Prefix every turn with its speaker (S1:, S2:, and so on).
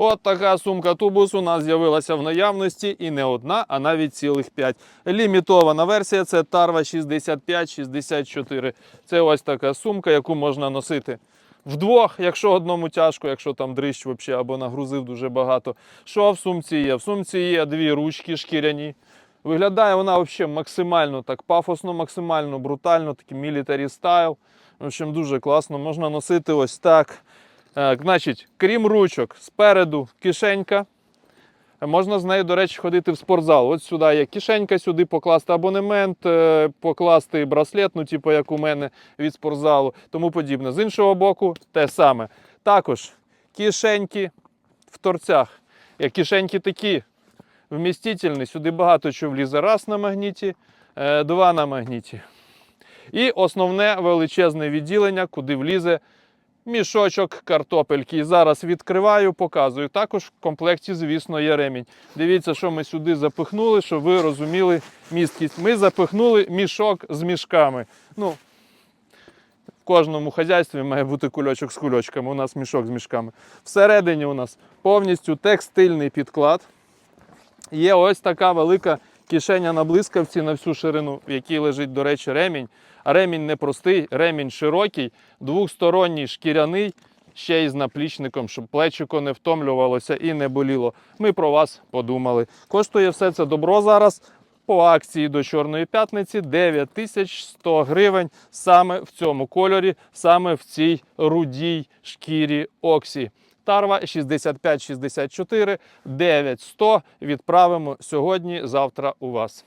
S1: От така сумка тубус у нас з'явилася в наявності і не одна, а навіть цілих 5. Лімітована версія це Тарва 65-64. Це ось така сумка, яку можна носити вдвох, якщо одному тяжко, якщо там дрищ вообще, або нагрузив дуже багато. Що в сумці є? В сумці є дві ручки шкіряні. Виглядає вона взагалі максимально так пафосно, максимально брутально, такий мілітарі стайл. В общем, дуже класно. Можна носити ось так. Е, Значить, крім ручок, спереду кишенька. Можна з нею, до речі, ходити в спортзал. От сюди є кишенька, сюди покласти абонемент, е, покласти браслет, ну, типу, як у мене від спортзалу, тому подібне. З іншого боку, те саме. Також кишеньки в торцях. Як кишеньки такі вмістительні, сюди багато чого влізе. Раз на магніті, е, два на магніті. І основне величезне відділення, куди влізе мішочок картопельки. І зараз відкриваю, показую. Також в комплекті, звісно, є ремінь. Дивіться, що ми сюди запихнули, щоб ви розуміли місткість. Ми запихнули мішок з мішками. Ну, в кожному хазяйстві має бути кульочок з кульочками. У нас мішок з мішками. Всередині у нас повністю текстильний підклад. Є ось така велика кишеня на блискавці на всю ширину, в якій лежить, до речі, ремінь. А ремінь не простий, ремінь широкий, двохсторонній шкіряний, ще й з наплічником, щоб плечико не втомлювалося і не боліло. Ми про вас подумали. Коштує все це добро зараз по акції до Чорної п'ятниці 9100 гривень саме в цьому кольорі, саме в цій рудій шкірі Оксі. Тарва 6564 9100 відправимо сьогодні, завтра у вас.